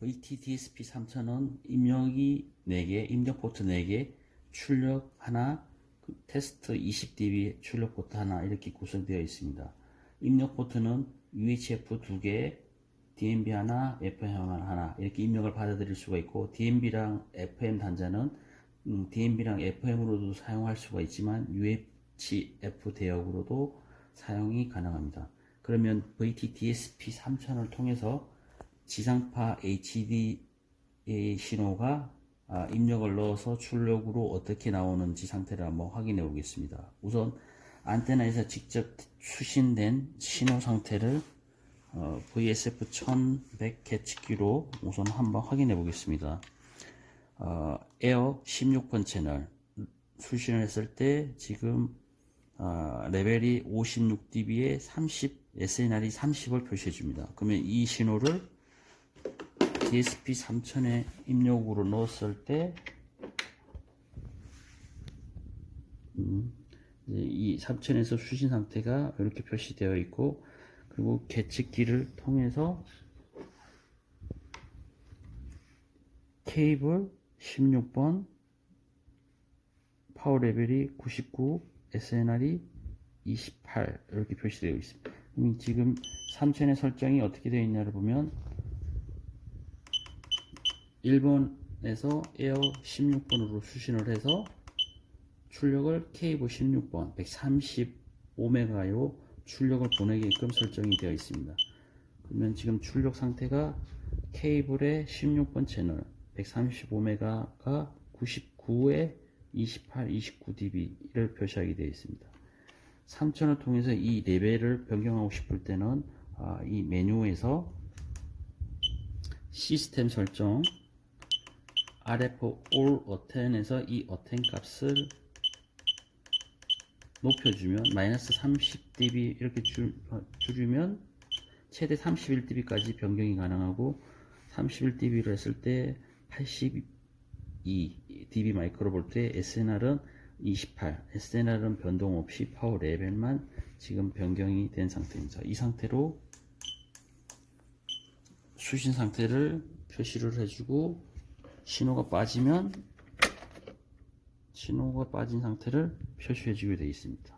VT-DSP 3000은 입력이 4개, 입력 포트 4개, 출력 하나, 그 테스트 20dB 출력 포트 하나 이렇게 구성되어 있습니다. 입력 포트는 UHF 2개, DMB 하나, FM 하나 이렇게 입력을 받아들일 수가 있고 DMB랑 FM 단자는 음, DMB랑 FM으로도 사용할 수가 있지만 UHF 대역으로도 사용이 가능합니다. 그러면 VT-DSP 3000을 통해서 지상파 HDA 신호가 아, 입력을 넣어서 출력으로 어떻게 나오는지 상태를 한번 확인해 보겠습니다. 우선 안테나에서 직접 수신된 신호 상태를 어, VSF 1100 계측기로 우선 한번 확인해 보겠습니다. 어, 에어 16번 채널 수신을 했을 때 지금 어, 레벨이 56dB에 30 SNR이 30을 표시해 줍니다. 그러면 이 신호를 DSP 3000에 입력으로 넣었을 때, 음, 이 3000에서 수신 상태가 이렇게 표시되어 있고, 그리고 계측기를 통해서 케이블 16번 파워 레벨이 99, SNR이 28 이렇게 표시되어 있습니다. 지금 3000의 설정이 어떻게 되어 있냐를 보면 1번에서 에어 16번으로 수신을 해서 출력을 케이블 16번 135메가로 출력을 보내게끔 설정이 되어 있습니다. 그러면 지금 출력 상태가 케이블의 16번 채널 135메가가 99에 28, 29dB를 표시하게 되어 있습니다. 3000을 통해서 이 레벨을 변경하고 싶을 때는 아, 이 메뉴에서 시스템 설정 RF All Atten에서 이 Atten 값을 높여주면 마이너스 30dB 이렇게 줄, 줄이면 최대 31dB까지 변경이 가능하고 31dB를 했을 때 82dB 마이크로볼트의 SNR은 28 SNR은 변동 없이 파워 레벨만 지금 변경이 된 상태입니다. 이 상태로 수신 상태를 표시를 해주고 신호가 빠지면 신호가 빠진 상태를 표시해 주게 되어 있습니다